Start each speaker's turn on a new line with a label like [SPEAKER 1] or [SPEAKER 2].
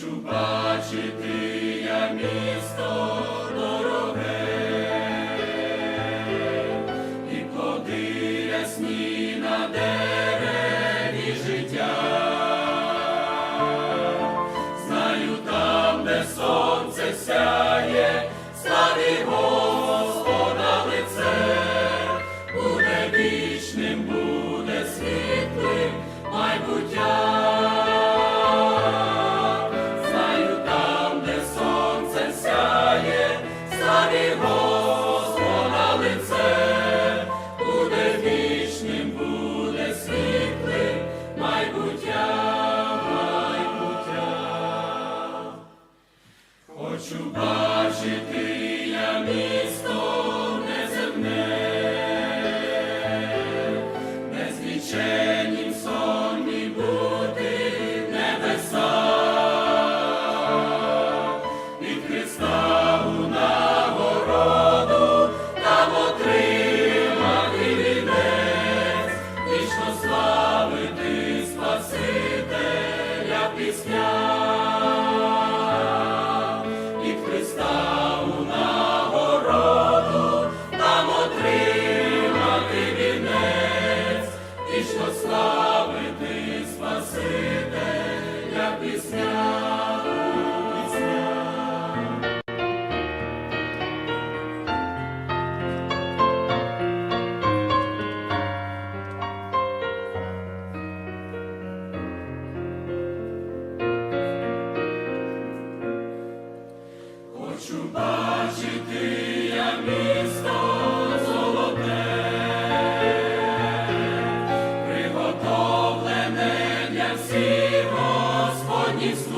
[SPEAKER 1] Хочу бачити я місто дороге і плоди ясні на дереві життя, знаю там, де сонце сяє, славі Богу. It's